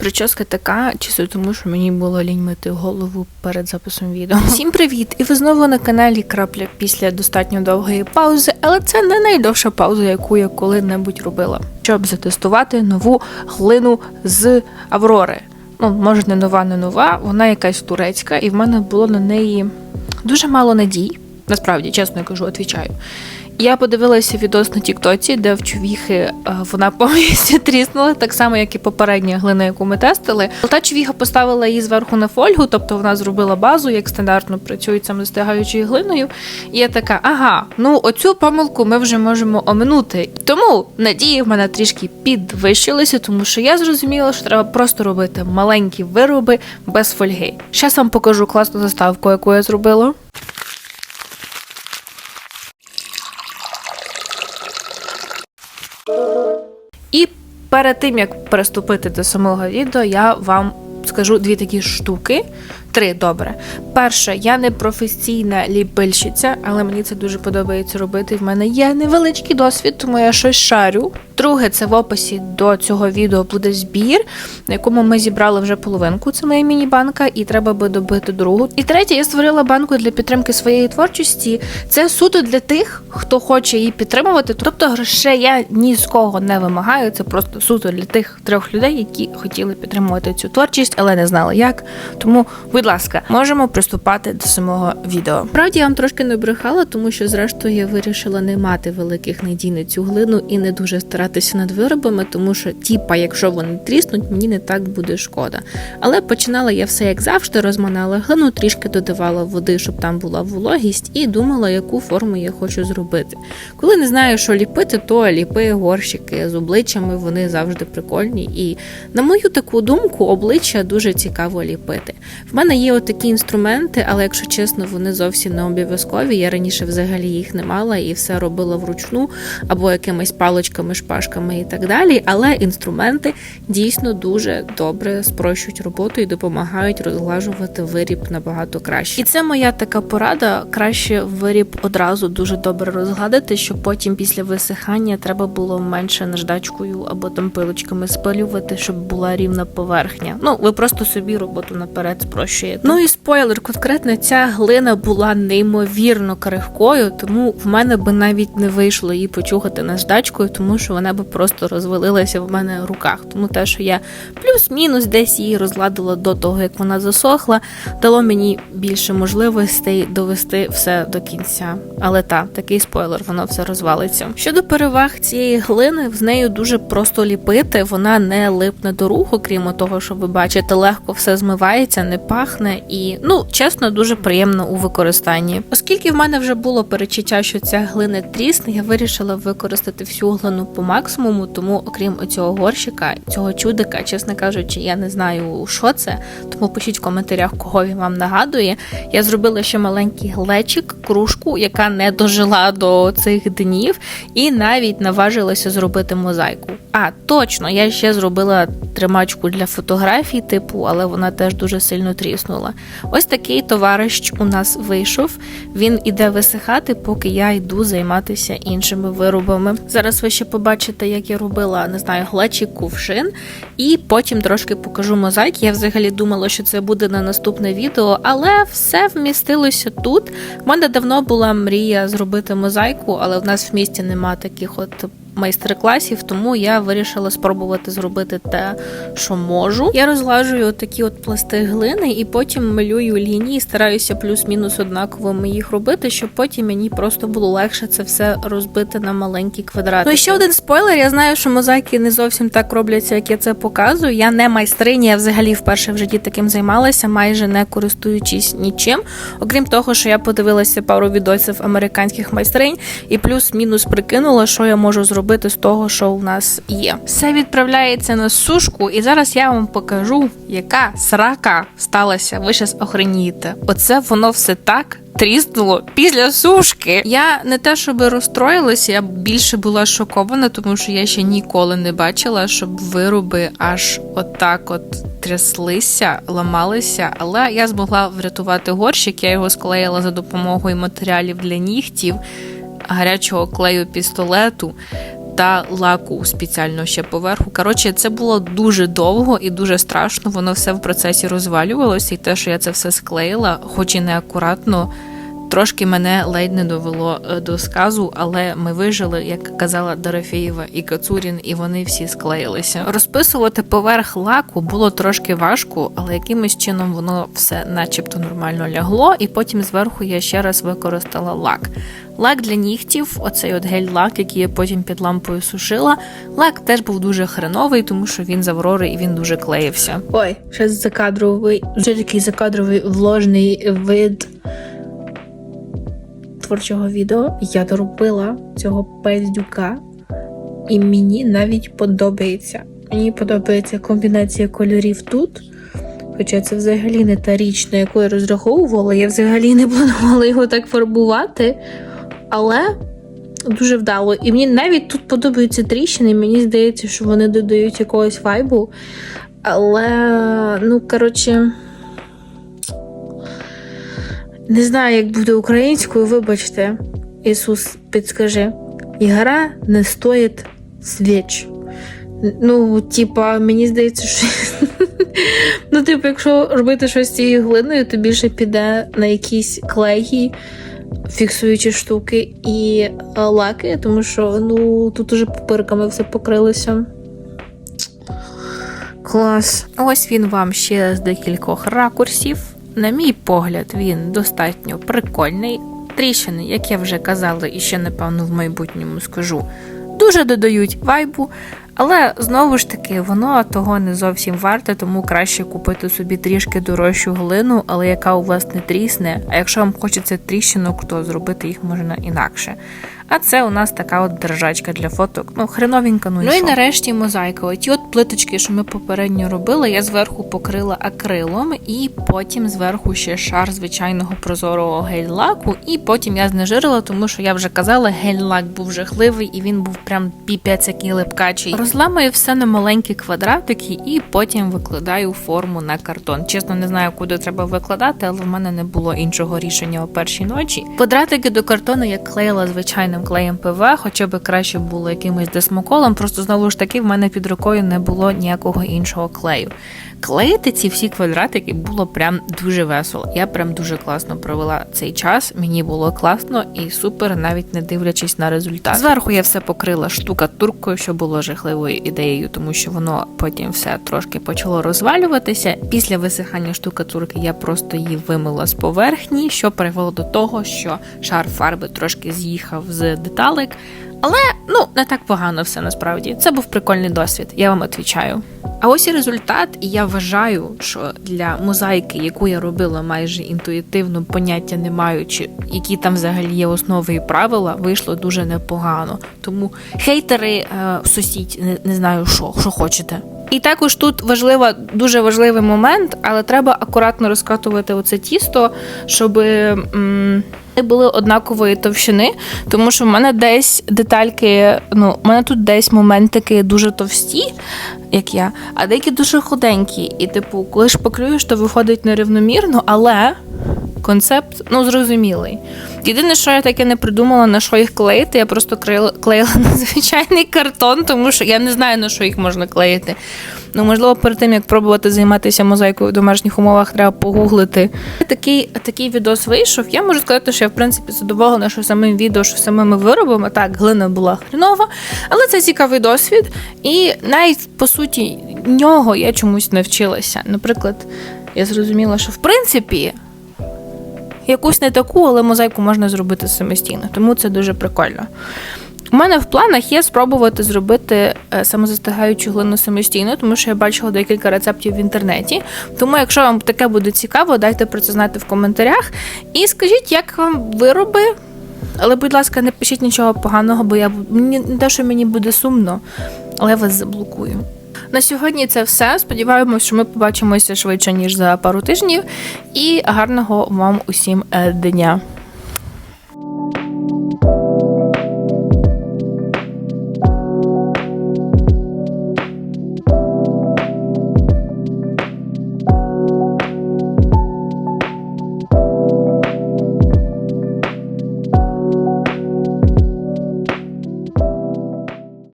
Прическа така, чисто тому, що мені було лінь мити голову перед записом відео. Всім привіт! І ви знову на каналі Крапля після достатньо довгої паузи, але це не найдовша пауза, яку я коли-небудь робила, щоб затестувати нову глину з Аврори. Ну, може, не нова, не нова, вона якась турецька, і в мене було на неї дуже мало надій. Насправді, чесно кажу, відвічаю. Я подивилася відос на Тіктоці, де в чувіхи е, вона повністю тріснула, так само, як і попередня глина, яку ми тестили. Та чувіха поставила її зверху на фольгу, тобто вона зробила базу, як стандартно працюють саме з тягаючою глиною. І я така, ага, ну оцю помилку ми вже можемо оминути. Тому надії в мене трішки підвищилися, тому що я зрозуміла, що треба просто робити маленькі вироби без фольги. Зараз вам покажу класну заставку, яку я зробила. Перед тим як переступити до самого відео, я вам скажу дві такі штуки. Три добре. Перше, я не професійна ліпильщиця, але мені це дуже подобається робити. В мене є невеличкий досвід, тому я щось шарю. Друге, це в описі до цього відео буде збір, на якому ми зібрали вже половинку. Це моя міні-банка, і треба би добити другу. І третє, я створила банку для підтримки своєї творчості. Це суто для тих, хто хоче її підтримувати. Тобто грошей я ні з кого не вимагаю. Це просто суто для тих трьох людей, які хотіли підтримувати цю творчість, але не знали як. Тому, будь ласка, можемо приступати до самого відео. Правді я вам трошки не брехала, тому що зрештою я вирішила не мати великих надій на цю глину і не дуже старатися над виробами, тому що, тіпа, якщо вони тріснуть, мені не так буде шкода. Але починала я все як завжди, розминала глину, трішки додавала води, щоб там була вологість, і думала, яку форму я хочу зробити. Коли не знаю, що ліпити, то ліпи горщики з обличчями, вони завжди прикольні. І на мою таку думку, обличчя дуже цікаво ліпити. В мене є отакі інструменти, але якщо чесно, вони зовсім не обов'язкові. Я раніше взагалі їх не мала і все робила вручну або якимись паличками, шпажками і так далі. Але інструменти дійсно дуже добре спрощують роботу і допомагають розглажувати виріб набагато краще. І це моя така порада. Краще виріб одразу дуже добре розгладити, щоб потім після висихання треба було менше наждачкою або там пилочками спилювати, щоб була рівна поверхня. Ну ви просто собі роботу наперед спрощуєте. Ну і спойлер, конкретно ця глина була неймовірно крихкою, тому в мене би навіть не вийшло її почухати наждачкою, тому що вона би просто розвалилася в мене в руках. Тому те, що я плюс-мінус десь її розладила до того, як вона засохла, дало мені більше можливостей довести все до кінця. Але та такий спойлер, воно все розвалиться. Щодо переваг цієї глини, з нею дуже просто ліпити, вона не липне до руху, крім того, що ви бачите, легко все змивається, не пахне і ну чесно, дуже приємно у використанні. Оскільки в мене вже було перечуття, що ця глина трісне, я вирішила використати всю глину по максимуму, тому окрім оцього горщика, цього чудика, чесно кажучи, я не знаю, що це. Тому пишіть в коментарях, кого він вам нагадує. Я зробила ще маленький глечик, кружку, яка не дожила до цих днів, і навіть наважилася зробити мозаїку. А точно, я ще зробила тримачку для фотографій, типу, але вона теж дуже сильно тріснула. Ось такий товариш у нас вийшов. Він іде висихати, поки я йду займатися іншими виробами. Зараз ви ще побачите, як я робила, не знаю, глечик, кувшин, і потім трошки покажу мозаїк. Я взагалі думала, що це буде на наступне відео, але все вмістилося тут. У мене давно була мрія зробити мозаїку, але в нас в місті нема таких от майстер-класів, тому я вирішила спробувати зробити те, що можу. Я розглажую такі от пласти глини і потім малюю лінії, стараюся плюс-мінус однаковими їх робити, щоб потім мені просто було легше це все розбити на маленькі квадрати. Ну і ще один спойлер. Я знаю, що мозаїки не зовсім так робляться, як я це показую. Я не майстриня, я взагалі вперше в житті таким займалася, майже не користуючись нічим. Окрім того, що я подивилася пару відосів американських майстринь і плюс-мінус прикинула, що я можу зробити з того, що у нас є. Все відправляється на сушку, і зараз я вам покажу, яка срака сталася. Ви зараз охренієте. Оце воно все так. Тріснуло після сушки. Я не те, щоб розстроїлася, я більше була шокована, тому що я ще ніколи не бачила, щоб вироби аж отак от тряслися, ламалися. Але я змогла врятувати горщик. Я його склеїла за допомогою матеріалів для нігтів, гарячого клею пістолету та лаку спеціально ще поверху. Коротше, це було дуже довго і дуже страшно. Воно все в процесі розвалювалося, і те, що я це все склеїла, хоч і неакуратно. Трошки мене ледь не довело е, до сказу, але ми вижили, як казала Дорофєєва і Кацурін, і вони всі склеїлися. Розписувати поверх лаку було трошки важко, але якимось чином воно все начебто нормально лягло, і потім зверху я ще раз використала лак. Лак для нігтів, оцей от гель-лак, який я потім під лампою сушила. Лак теж був дуже хреновий, тому що він з і він дуже клеївся. Ой, ще закадровий, вже такий закадровий вложений вид творчого відео я доробила цього пездюка, і мені навіть подобається. Мені подобається комбінація кольорів тут. Хоча це взагалі не та річ, на яку я розраховувала, я взагалі не планувала його так фарбувати. Але дуже вдало. І мені навіть тут подобаються тріщини, мені здається, що вони додають якогось вайбу. Але, ну, коротше. Не знаю, як буде українською, вибачте, Ісус, підскажи. Ігра не стоїть свіч. Ну, типа, мені здається, що. ну, типу, якщо робити щось з цією глиною, то більше піде на якісь клеї, фіксуючі штуки і е, лаки, тому що ну, тут уже пупирками все покрилося. Клас. Ось він вам ще з декількох ракурсів. На мій погляд, він достатньо прикольний. Тріщини, як я вже казала, і ще напевно в майбутньому скажу, дуже додають вайбу, але знову ж таки воно того не зовсім варте, тому краще купити собі трішки дорожчу глину, але яка у вас не трісне. А якщо вам хочеться тріщинок, то зробити їх можна інакше. А це у нас така от держачка для фоток. Ну, хреновенька, ну і Ну і нарешті мозаїка. Оті от плиточки, що ми попередньо робили, я зверху покрила акрилом, і потім зверху ще шар звичайного прозорого гель-лаку, і потім я знежирила, тому що я вже казала, гель-лак був жахливий і він був прям піпець який липкачий. Розламую все на маленькі квадратики і потім викладаю форму на картон. Чесно, не знаю, куди треба викладати, але в мене не було іншого рішення о першій ночі. Квадратики до картону я клеїла звичайним клеєм ПВ, хоча б краще було якимось десмоколом. Просто знову ж таки в мене під рукою не було ніякого іншого клею. Клеїти ці всі квадратики було прям дуже весело. Я прям дуже класно провела цей час. Мені було класно і супер, навіть не дивлячись на результат. Зверху я все покрила штукатуркою, що було жахливою ідеєю, тому що воно потім все трошки почало розвалюватися. Після висихання штукатурки я просто її вимила з поверхні, що привело до того, що шар фарби трошки з'їхав з деталек. Але ну не так погано все насправді. Це був прикольний досвід, я вам відповідаю. А ось і результат, і я вважаю, що для мозаїки, яку я робила майже інтуїтивно, поняття не маючи, які там взагалі є основи і правила, вийшло дуже непогано. Тому хейтери е, сусідь, не, не знаю, що, що хочете. І також тут важлива, дуже важливий момент, але треба акуратно розкатувати оце тісто, щоб м, були однакової товщини, тому що в мене десь детальки, ну, у мене тут десь моментики дуже товсті, як я, а деякі дуже худенькі. І, типу, коли ж поклюєш, то виходить нерівномірно, але концепт ну зрозумілий. Єдине, що я таке не придумала, на що їх клеїти, я просто клеїла, клеїла на звичайний картон, тому що я не знаю, на що їх можна клеїти. Ну, можливо, перед тим як пробувати займатися мозаїкою в домашніх умовах, треба погуглити. Такий, такий відос вийшов. Я можу сказати, що я в принципі задоволена, що самим відео, що самими виробами. Так, глина була хренова, але це цікавий досвід. І навіть по суті нього я чомусь навчилася. Наприклад, я зрозуміла, що в принципі. Якусь не таку, але мозаїку можна зробити самостійно, тому це дуже прикольно. У мене в планах є спробувати зробити е, самозастигаючу глину самостійно, тому що я бачила декілька рецептів в інтернеті. Тому, якщо вам таке буде цікаво, дайте про це знати в коментарях. І скажіть, як вам вироби. Але, будь ласка, не пишіть нічого поганого, бо я не те, що мені буде сумно, але я вас заблокую. На сьогодні це все. Сподіваємось, що ми побачимося швидше ніж за пару тижнів. І гарного вам усім е, дня.